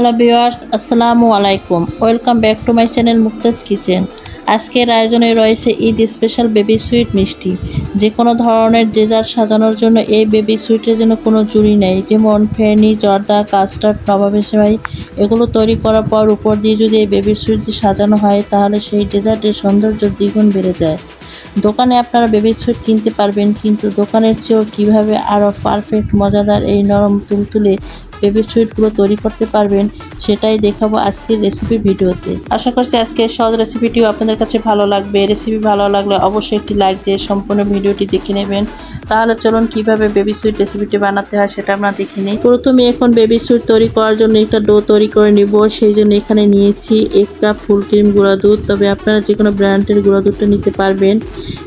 Hello viewers, আসসালামু আলাইকুম। Welcome back to my channel Muktaj kitchen. আজকের আয়োজনে রয়েছে ঈদ স্পেশাল বেবি সুইট মিষ্টি। যে কোনো ধরনের ডেজার্ট সাজানোর জন্য এই বেবি সুইটের জন্য কোনো জুড়ি নেই। যেমন ফেনি, জর্দা, কাস্টার্ড, নবাবের সেমাই, এগুলো তৈরি করার পর উপর দিয়ে যদি এই বেবি সুইট সাজানো হয়, তাহলে সেই ডেজার্টের সৌন্দর্য দ্বিগুণ বেড়ে যায়। দোকানে আপনারা বেবি সুইট কিনতে পারবেন, কিন্তু দোকানের চেয়েও কীভাবে আরও পারফেক্ট, মজাদার এই নরম তুলতুলে বেবি সুইটগুলো তৈরি করতে পারবেন। সেটাই দেখাবো আজকের রেসিপি ভিডিওতে। আশা করছি আজকের সহজ রেসিপিটিও আপনাদের কাছে ভালো লাগবে। রেসিপি ভালো লাগলে অবশ্যই একটি লাইক দিয়ে সম্পূর্ণ ভিডিওটি দেখে নেবেন। তাহলে চলুন কীভাবে বেবি সুইট রেসিপিটি বানাতে হয় সেটা আমরা দেখে নিই। প্রথমে এখন বেবি সুইট তৈরি করার জন্য একটা ডো তৈরি করে নিব। সেই জন্য এখানে নিয়েছি এক কাপ ফুল ক্রিম গুঁড়া দুধ। তবে আপনারা যে কোনো ব্র্যান্ডের গুঁড়া দুধটা নিতে পারবেন।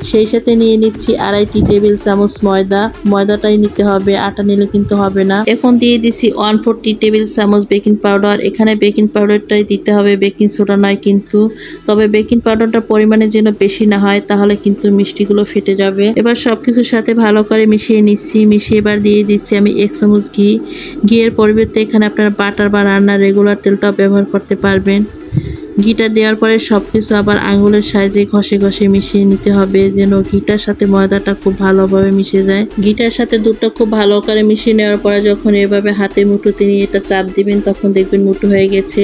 সেই সাথে নিয়ে নিচ্ছি আড়াইটি টেবিল চামচ ময়দা। ময়দাটাই নিতে হবে, আটা নিলে কিন্তু হবে না। এখন দিয়ে দিছি ওয়ান ফোর টেবিল চামচ বেকিং পাউডার এখানে বেকিং পাউডারটাই দিতে হবে বেকিং সোডা নয় কিন্তু। তবে বেকিং পাউডারটা পরিমাণে যেন বেশি না হয়, তাহলে কিন্তু মিষ্টিগুলো ফেটে যাবে। এবার সব কিছুর সাথে ভালো করে মিশিয়ে নিচ্ছি, মিশিয়ে এবার দিয়ে দিচ্ছি আমি এক চামচ ঘি ঘিয়ের পরিবর্তে এখানে আপনারা বাটার বা রান্নার রেগুলার তেলটাও ব্যবহার করতে পারবেন। ঘিটা দেওয়ার পরে সব কিছু আবার আঙুলের সাইজে ঘষে ঘষে মিশিয়ে নিতে হবে, যেন ঘিটার সাথে ময়দাটা খুব ভালোভাবে মিশে যায়। ঘিটার সাথে দুধটা খুব ভালো করে মিশিয়ে নেওয়ার পরে যখন এভাবে হাতে মুঠোতে নিয়ে এটা চাপ দিবেন, তখন দেখবেন মুঠো হয়ে গেছে।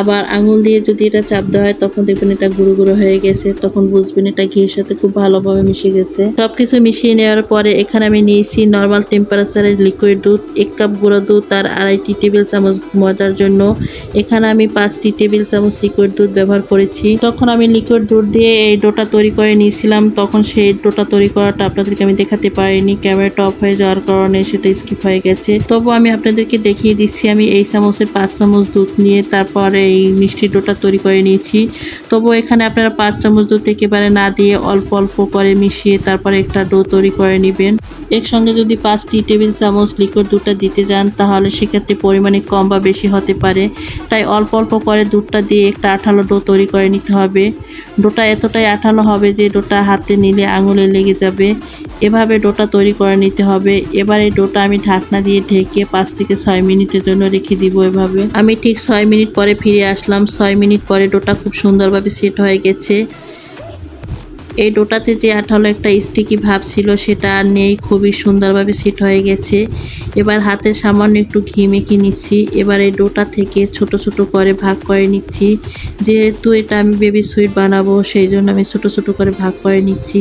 আবার আঙুল দিয়ে যদি এটা চাপ দেওয়া হয়, তখন দেখবেন এটা গুঁড়ো গুঁড়ো হয়ে গেছে। তখন বুঝবেন এটা ঘির সাথে খুব ভালোভাবে মিশে গেছে। সবকিছু মিশিয়ে নেওয়ার পরে এখানে আমি নিয়েছি নর্মাল টেম্পারেচারের লিকুইড দুধ, এক কাপ গুঁড়ো দুধ আর আড়াইটি টেবিল চামচ ময়দার জন্য। এখানে আমি পাঁচটি টেবিল চামচ লিকুইড দুধ ব্যবহার করেছি। তখন আমি লিকুইড দুধ দিয়ে এই ডোটা তৈরি করে নিয়েছিলাম, তখন সেই ডোটা তৈরি করাটা আপনাদেরকে আমি দেখাতে পারিনি। ক্যামেরাটা অফ হয়ে যাওয়ার কারণে সেটা স্কিপ হয়ে গেছে। তবু আমি আপনাদেরকে দেখিয়ে দিচ্ছি, আমি এই চামচের পাঁচ চামচ দুধ নিয়ে তারপরে এই মিষ্টি ডোটা তৈরি করে নিয়েছি। তবু এখানে আপনারা পাঁচ চামচ দুধ একেবারে না দিয়ে অল্প অল্প করে মিশিয়ে তারপরে একটা ডো তৈরি করে নেবেন। এর সঙ্গে যদি পাঁচটি টেবিল চামচ লিকুইড দুধটা দিতে যান, তাহলে সেক্ষেত্রে পরিমাণে কম বা বেশি হতে পারে। তাই অল্প অল্প করে দুধটা দিয়ে একটা আঠালো ডো তৈরি করে নিতে হবে। ডোটা এতটাই আঠালো হবে যে ডোটা হাতে নিলে আঙুলে লেগে যাবে। এভাবে ডোটা তৈরি করে নিতে হবে। এবার এই ডোটা আমি ঢাকনা দিয়ে ঢেকে পাঁচ থেকে ছয় মিনিটের জন্য রেখে দিব এভাবে। আমি ঠিক ছয় মিনিট পরে ফিরে আসলাম। ছয় মিনিট পরে ডোটা খুব সুন্দরভাবে সেট হয়ে গেছে। এই ডোটাতে যে আঠালো একটা স্টিকি ভাব ছিল, সেটা আর নেই। খুবই সুন্দরভাবে সেট হয়ে গেছে। এবার হাতে সামান্য একটু ঘি মেখে নিচ্ছি। এবার এই ডোটা থেকে ছোট ছোট করে ভাগ করে নিচ্ছি। যেহেতু এটা আমি বেবি সুইট বানাবো, সেই জন্য আমি ছোট ছোট করে ভাগ করে নিচ্ছি।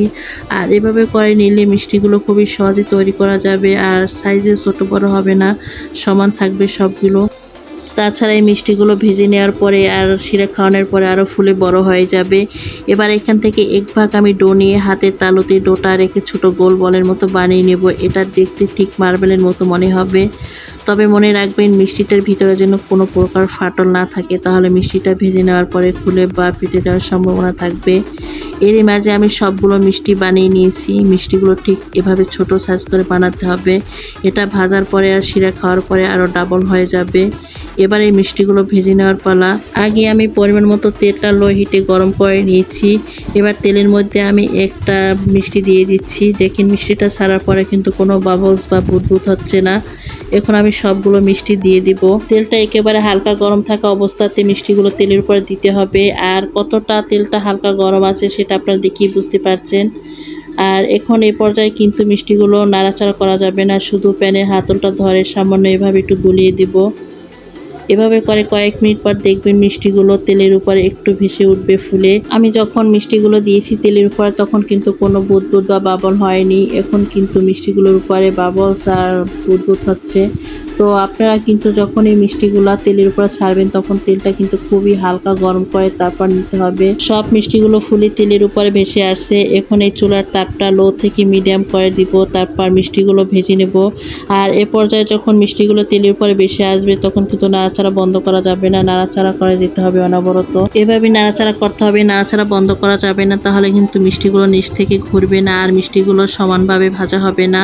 আর এভাবে করে নিলে মিষ্টিগুলো খুবই সহজে তৈরি করা যাবে, আর সাইজে ছোট বড় হবে না। সমান থাকবে সবগুলো। তাছাড়া এই মিষ্টিগুলো ভেজে নেওয়ার পরে আর শিরা খাওয়ানোর পরে আরও ফুলে বড় হয়ে যাবে। এবার এখান থেকে এক ভাগ আমি ডো নিয়ে হাতের তালুতে ডোটা রেখে ছোট গোল বলের মতো বানিয়ে নেব। এটা দেখতে ঠিক মার্বেলের মতো মনে হবে। তবে মনে রাখবেন, মিষ্টিটার ভিতরে যেন কোনো প্রকার ফাটল না থাকে। তাহলে মিষ্টিটা ভেজে নেওয়ার পরে খুলে বা ফেটে যাওয়ার সম্ভাবনা থাকবে। এরই মাঝে আমি সবগুলো মিষ্টি বানিয়ে নিয়েছি। মিষ্টিগুলো ঠিক এভাবে ছোট সাইজ করে বানাতে হবে। এটা ভাজার পরে আর শিরা খাওয়ার পরে আরও ডাবল হয়ে যাবে। এবার এই মিষ্টিগুলো ভেজে নেওয়ার পালা। আগে আমি পরিমাণ মতো তেলটা লো হিটে গরম করে নিয়েছি। এবার তেলের মধ্যে আমি একটা মিষ্টি দিয়ে দিচ্ছি। দেখেন মিষ্টিটা ছাড়ার পরে কিন্তু কোনো বাবলস বা বুদবুদ হচ্ছে না। এখন আমি সবগুলো মিষ্টি দিয়ে দিব। তেলটা একেবারে হালকা গরম থাকা অবস্থাতে মিষ্টিগুলো তেলের উপরে দিতে হবে। আর কতটা তেলটা হালকা গরম আছে সেটা আপনারা দেখিয়ে বুঝতে পারছেন। আর এখন এই পর্যায়ে কিন্তু মিষ্টিগুলো নাড়াচাড়া করা যাবে না। শুধু প্যানের হাতলটা ধরে সামান্য এভাবে একটু গুলিয়ে দিব। এভাবে করে কয়েক মিনিট পর দেখবেন মিষ্টিগুলো তেলের উপরে একটু ভেসে উঠবে ফুলে। আমি যখন মিষ্টিগুলো দিয়েছি তেলের উপরে, তখন কিন্তু কোনো বুদবুদ বা বাবল হয়নি। এখন কিন্তু মিষ্টিগুলোর উপরে বাবলস আর বুদবুদ হচ্ছে। তো আপনারা কিন্তু যখন এই মিষ্টিগুলো তেলের উপরে ছাড়বেন, তখন তেলটা কিন্তু খুবই হালকা গরম করে তারপর নিতে হবে। সব মিষ্টিগুলো ফুলে তেলের উপরে ভেসে আসছে। এখন এই চুলার তাপটা লো থেকে মিডিয়াম করে দিব, তারপর মিষ্টিগুলো ভেজে নেব। আর এ পর্যায়ে যখন মিষ্টিগুলো তেলের উপরে ভেসে আসবে, তখন কিন্তু নাড়াচাড়া বন্ধ করা যাবে না, নাড়াচাড়া করে দিতে হবে অনবরত। এভাবে নাড়াচাড়া করতে হবে, নাড়াচাড়া বন্ধ করা যাবে না, তাহলে কিন্তু মিষ্টিগুলো নিচ থেকে ঘুরবে না, আর মিষ্টিগুলো সমানভাবে ভাজা হবে না।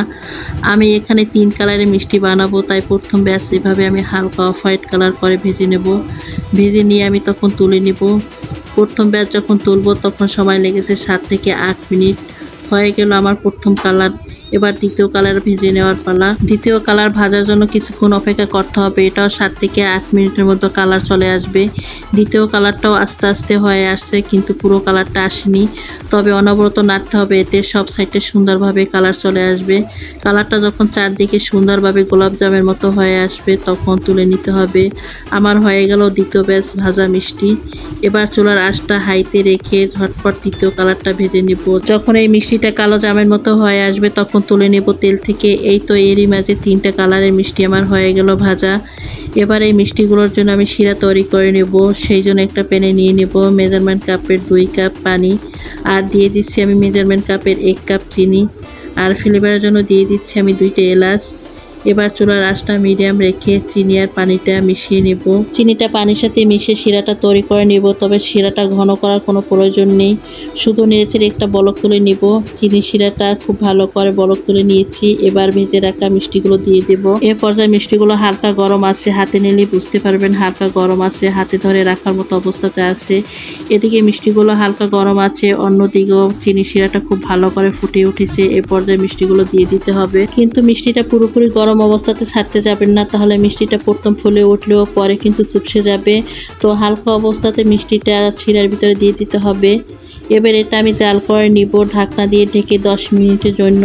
আমি এখানে তিন কালারের মিষ্টি বানাবো, তাই প্রথম ব্যাচ এভাবে আমি হালকা অফ হোয়াইট কালার করে ভেজে নেব। ভেজে নিয়ে আমি তখন তুলে নেব। প্রথম ব্যাচ যখন তুলব, তখন সময় লেগেছে সাত থেকে আট মিনিট। হয়ে গেল আমার প্রথম কালার। এবার দ্বিতীয় কালার ভেজে নেওয়ার পালা। দ্বিতীয় কালার ভাজার জন্য কিছুক্ষণ অপেক্ষা করতে হবে। এটাও সাত থেকে আট মিনিটের মতো কালার চলে আসবে। দ্বিতীয় কালারটাও আস্তে আস্তে হয়ে আসছে, কিন্তু পুরো কালারটা আসেনি। তবে অনবরত নাড়তে হবে, এতে সব সাইডে সুন্দরভাবে কালার চলে আসবে। কালারটা যখন চারদিকে সুন্দরভাবে গোলাপ জামের মতো হয়ে আসবে, তখন তুলে নিতে হবে। আমার হয়ে গেল দ্বিতীয় ব্যাচ ভাজা মিষ্টি। এবার চুলার আঁচটা হাইতে রেখে ঝটপট তৃতীয় কালারটা ভেজে নিব। যখন এই মিষ্টিটা কালো জামের মতো হয়ে আসবে, তখন তুলে নেব তেল থেকে। এই তো এরই মাঝে তিনটা কালারের মিষ্টি আমার হয়ে গেল ভাজা। এবার এই মিষ্টিগুলোর জন্য আমি শিরা তৈরি করে নেব। সেই জন্য একটা প্যানে নিয়ে নেব মেজারমেন্ট কাপের দুই কাপ পানি। আর দিয়ে দিচ্ছি আমি মেজারমেন্ট কাপের এক কাপ চিনি। আর ফ্লেভারের জন্য দিয়ে দিচ্ছি আমি দুইটা এলাচ। এবার চুলার আঁচটা মিডিয়াম রেখে চিনি আর পানিটা মিশিয়ে নেব। চিনিটা পানির সাথে মিশিয়ে শিরাটা তৈরি করে নেব, তবে শিরাটা ঘন করার কোনো প্রয়োজন নেই। শুধু নেড়েচেড়ে একটা বলক তুলে নিব। চিনি শিরাটা খুব ভালো করে বলক তুলে নিয়েছি। এবার ভেজে রাখা মিষ্টিগুলো দিয়ে দেব। এ পর্যায়ে মিষ্টিগুলো হালকা গরম আছে, হাতে নিলে বুঝতে পারবেন হালকা গরম আছে, হাতে ধরে রাখার মতো অবস্থাতে আছে। এদিকে মিষ্টিগুলো হালকা গরম আছে, অন্যদিকেও চিনি শিরাটা খুব ভালো করে ফুটে উঠেছে। এ পর্যায়ে মিষ্টিগুলো দিয়ে দিতে হবে। কিন্তু মিষ্টিটা পুরোপুরি গরম অবস্থাতে ছাড়তে যাবেন না, তাহলে মিষ্টিটা প্রথম ফুলে উঠলেও পরে কিন্তু চুপসে যাবে। তো হালকা অবস্থাতে মিষ্টিটা শিরার ভিতরে দিয়ে দিতে হবে। এবার এটা আমি জাল করে নিব ঢাকনা দিয়ে ঢেকে দশ মিনিটের জন্য।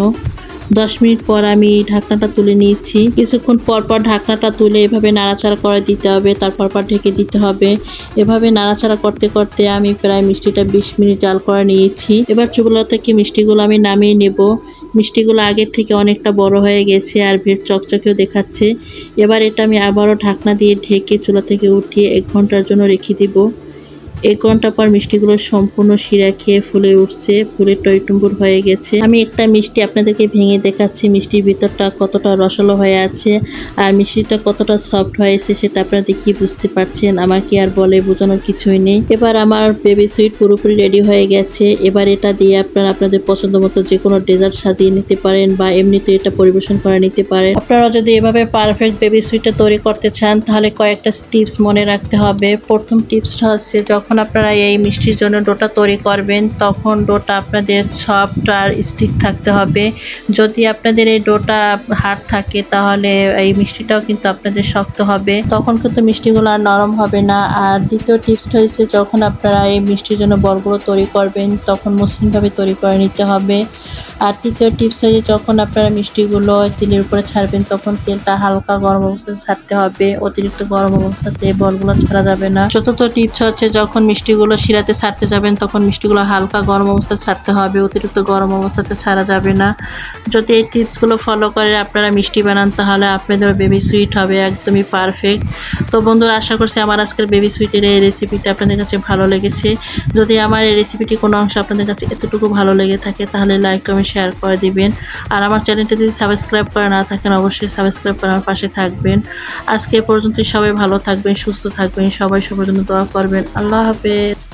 দশ মিনিট পর আমি ঢাকনাটা তুলে নিয়েছি। কিছুক্ষণ পর পর ঢাকনাটা তুলে এভাবে নাড়াচাড়া করে দিতে হবে, তারপর পর ঢেকে দিতে হবে। এভাবে নাড়াচাড়া করতে করতে আমি প্রায় মিষ্টিটা বিশ মিনিট জাল করে নিয়েছি। এবার চুলা থেকে মিষ্টিগুলো আমি নামিয়ে নেব। মিষ্টিগুলো আগের থেকে অনেকটা বড় হয়ে গেছে আর বেশ চকচকেও দেখাচ্ছে। এবার এটা আমি আবারও ঢাকনা দিয়ে ঢেকে চুলা থেকে উঠিয়ে এক ঘণ্টার জন্য রেখে দিব। এক ঘণ্টা পর মিষ্টিগুলো সম্পূর্ণ শিরা খেয়ে ফুলে উঠছে, ফুলে টইটুম্বুর হয়ে গেছে। আমি একটা মিষ্টি আপনাদেরকে ভেঙে দেখাচ্ছি, মিষ্টির ভিতরটা কতটা রসালো হয়ে আছে আর মিষ্টিটা কতটা সফট হয়েছে সেটা আপনারা দেখি বুঝতে পারছেন। আমাকে আর বলে বোঝানোর কিছুই নেই। এবার আমার বেবি সুইট পুরোপুরি রেডি হয়ে গেছে। এবার এটা দিয়ে আপনারা আপনাদের পছন্দ মতো যে কোনো ডেজার্ট সাজিয়ে নিতে পারেন বা এমনিতে এটা পরিবেশন করে নিতে পারেন। আপনারা যদি এভাবে পারফেক্ট বেবি সুইটটা তৈরি করতে চান, তাহলে কয়েকটা টিপস মনে রাখতে হবে। প্রথম টিপসটা হচ্ছে যখন আপনারা এই মিষ্টির জন্য ডোটা তৈরি করবেন, তখন ডোটা আপনাদের সফট আর স্টিক থাকতে হবে। যদি আপনাদের এই ডোটা হার্ড থাকে, তাহলে এই মিষ্টিটাও কিন্তু আপনাদের শক্ত হবে। তখন কিন্তু মিষ্টিগুলো আর নরম হবে না। আর দ্বিতীয় টিপসটা হচ্ছে যখন আপনারা এই মিষ্টির জন্য বলগুলো তৈরি করবেন, তখন মসৃণভাবে তৈরি করে নিতে হবে। আর তৃতীয় টিপস হচ্ছে যখন আপনারা মিষ্টিগুলো তেলের উপরে ছাড়বেন, তখন তেলটা হালকা গরম অবস্থায় ছাড়তে হবে। অতিরিক্ত গরম অবস্থাতে বলগুলো ছাড়া যাবে না। চতুর্থ টিপস হচ্ছে, যখন মিষ্টিগুলো শিরাতে ছাড়তে যাবেন, তখন মিষ্টিগুলো হালকা গরম অবস্থায় ছাড়তে হবে, অতিরিক্ত গরম অবস্থাতে ছাড়া যাবে না। যদি এই টিপসগুলো ফলো করে আপনারা মিষ্টি বানান, তাহলে আপনাদের বেবি সুইট হবে, একদমই পারফেক্ট তো বন্ধুরা, আশা করছি আমার আজকের বেবি সুইটের এই রেসিপিটা আপনাদের কাছে ভালো লেগেছে। যদি আমার এই রেসিপিটি কোনো অংশ আপনাদের কাছে এতটুকু ভালো লেগে থাকে, তাহলে লাইক কমেন্ট শেয়ার করে দিবেন। আর আমার চ্যানেলটা যদি সাবস্ক্রাইব করে না থাকেন, অবশ্যই সাবস্ক্রাইব করে আমার পাশে থাকবেন। আজকে পর্যন্ত সবাই ভালো থাকবেন, সুস্থ থাকবেন, সবাই সবার জন্য দোয়া করবেন। আল্লাহ habit.